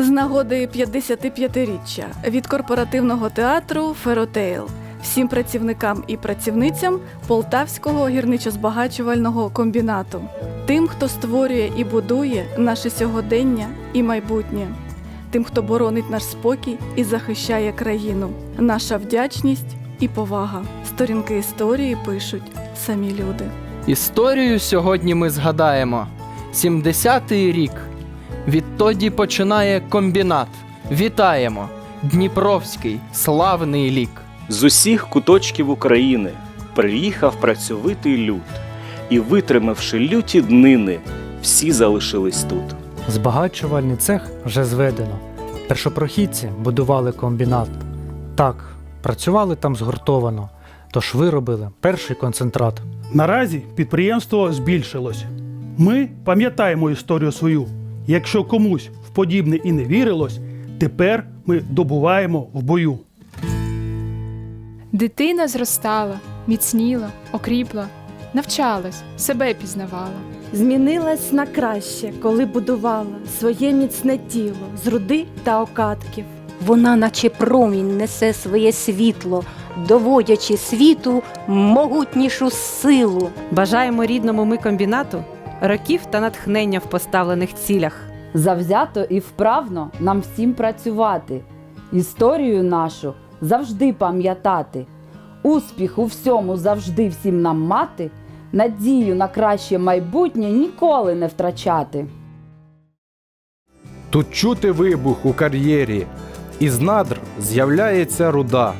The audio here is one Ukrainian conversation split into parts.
З нагоди 55-річчя від корпоративного театру Феротейл всім працівникам і працівницям Полтавського гірничо-збагачувального комбінату, тим, хто створює і будує наше сьогодення і майбутнє, тим, хто боронить наш спокій і захищає країну, наша вдячність і повага. Сторінки історії пишуть самі люди. Історію сьогодні ми згадаємо. 70-й рік. Відтоді починає комбінат. Вітаємо! Дніпровський славний лік. З усіх куточків України приїхав працьовитий люд, і, витримавши люті днини, всі залишились тут. Збагачувальний цех вже зведено. Першопрохідці будували комбінат. Так, працювали там згуртовано, тож виробили перший концентрат. Наразі підприємство збільшилось. Ми пам'ятаємо історію свою. Якщо комусь в подібне і не вірилось, тепер ми добуваємо в бою. Дитина зростала, міцніла, окріпла, навчалась, себе пізнавала. Змінилась на краще, коли будувала своє міцне тіло з руди та окатків. Вона, наче промінь, несе своє світло, доводячи світу могутнішу силу. Бажаємо рідному ми комбінату років та натхнення в поставлених цілях. Завзято і вправно нам всім працювати, історію нашу завжди пам'ятати, успіх у всьому завжди всім нам мати, надію на краще майбутнє ніколи не втрачати. Тут чути вибух у кар'єрі, із надр з'являється руда,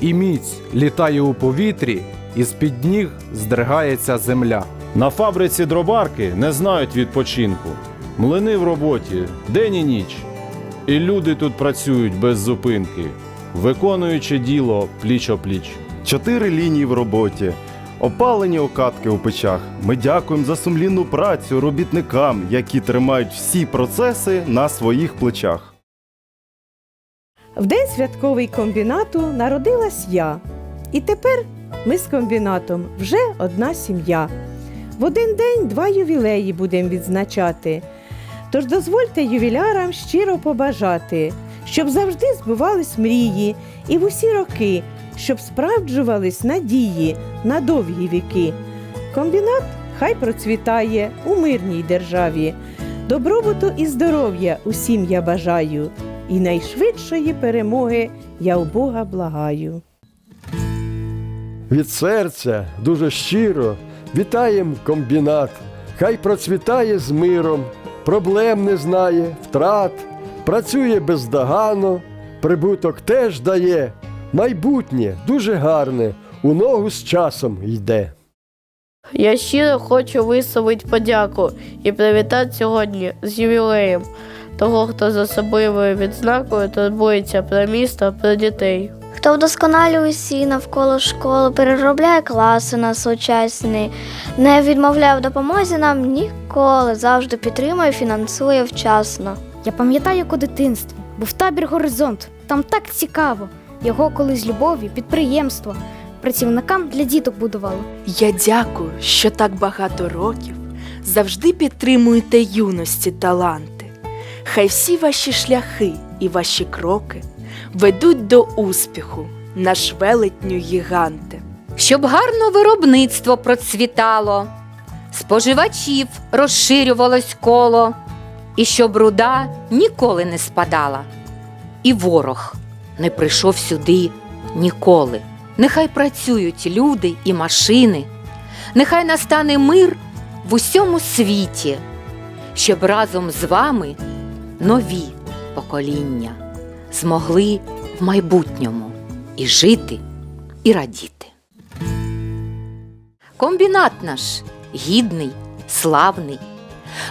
і міць літає у повітрі, і з-під ніг здригається земля. На фабриці дробарки не знають відпочинку. Млини в роботі день і ніч. І люди тут працюють без зупинки, виконуючи діло пліч-опліч. Чотири лінії в роботі, опалені окатки у печах. Ми дякуємо за сумлінну працю робітникам, які тримають всі процеси на своїх плечах. В день святковий комбінату народилась я. І тепер ми з комбінатом вже одна сім'я. В один день два ювілеї будемо відзначати. Тож дозвольте ювілярам щиро побажати, щоб завжди збувались мрії, і в усі роки, щоб справджувались надії на довгі віки. Комбінат хай процвітає у мирній державі. Добробуту і здоров'я усім я бажаю, і найшвидшої перемоги я у Бога благаю. Від серця дуже щиро вітаєм комбінат. Хай процвітає з миром, проблем не знає, втрат, працює бездоганно, прибуток теж дає. Майбутнє дуже гарне, у ногу з часом йде. Я щиро хочу висловити подяку і привітати сьогодні з ювілеєм того, хто з особливою відзнакою турбується про місто, про дітей. Хто вдосконалює всі навколо школи, переробляє класи на сучасні, не відмовляє в допомозі нам ніколи, завжди підтримує, фінансує вчасно. Я пам'ятаю як у дитинстві, був табір Горизонт. Там так цікаво. Його колись з любові, підприємство, працівникам для діток будувало. Я дякую, що так багато років завжди підтримуєте юності таланти. Хай всі ваші шляхи і ваші кроки ведуть до успіху, наш велетню гіганти. Щоб гарно виробництво процвітало, споживачів розширювалось коло, і щоб руда ніколи не спадала, і ворог не прийшов сюди ніколи. Нехай працюють люди і машини, нехай настане мир в усьому світі, щоб разом з вами нові покоління змогли в майбутньому і жити, і радіти. Комбінат наш гідний, славний.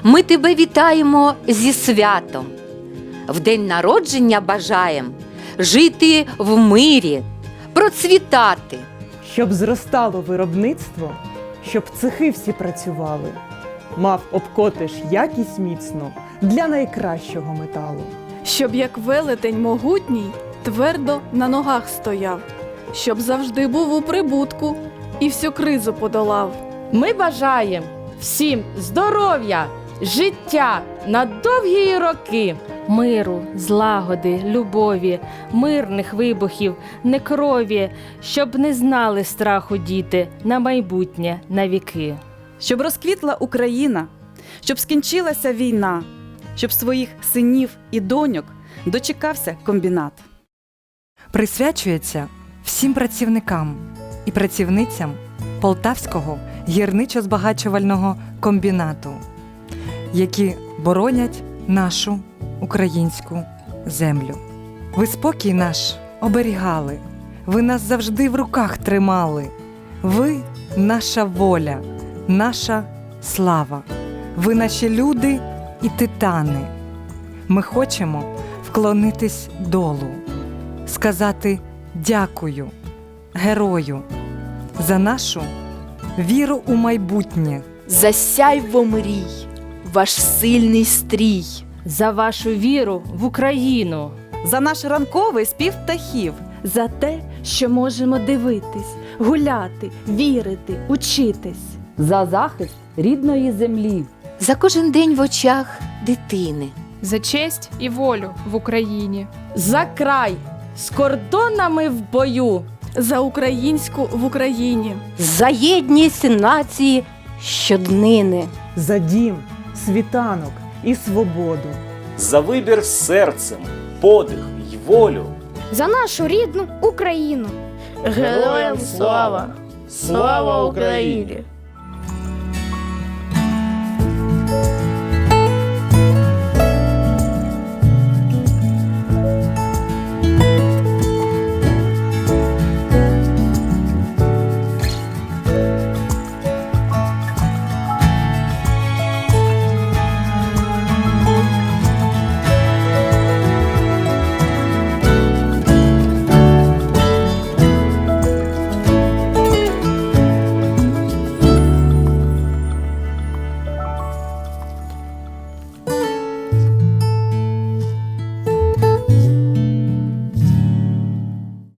Ми тебе вітаємо зі святом. В день народження бажаєм жити в мирі, процвітати. Щоб зростало виробництво, щоб цехи всі працювали, мав обкотиш якість міцну для найкращого металу. Щоб як велетень могутній твердо на ногах стояв, щоб завжди був у прибутку і всю кризу подолав. Ми бажаємо всім здоров'я, життя на довгі роки, миру, злагоди, любові, мирних вибухів, не крові, щоб не знали страху діти на майбутнє, на віки. щоб розквітла Україна, щоб скінчилася війна, щоб своїх синів і доньок дочекався комбінат. присвячується всім працівникам і працівницям Полтавського гірничо-збагачувального комбінату, які боронять нашу українську землю. Ви спокій наш оберігали, ви нас завжди в руках тримали. Ви наша воля, наша слава, ви наші люди і титани. Ми хочемо вклонитись долу сказати дякую, герою, за нашу віру у майбутнє. Засяй во мрій, ваш сильний стрій. За вашу віру в Україну. За наш ранковий спів птахів. За те, що можемо дивитись, гуляти, вірити, учитись. За захист рідної землі. За кожен день в очах дитини. За честь і волю в Україні. За край з кордонами в бою. За українську в Україні. За єдність нації щоднини. За дім, світанок і свободу. За вибір серцем, подих й волю. За нашу рідну Україну. Героям слава! Слава Україні! Bye.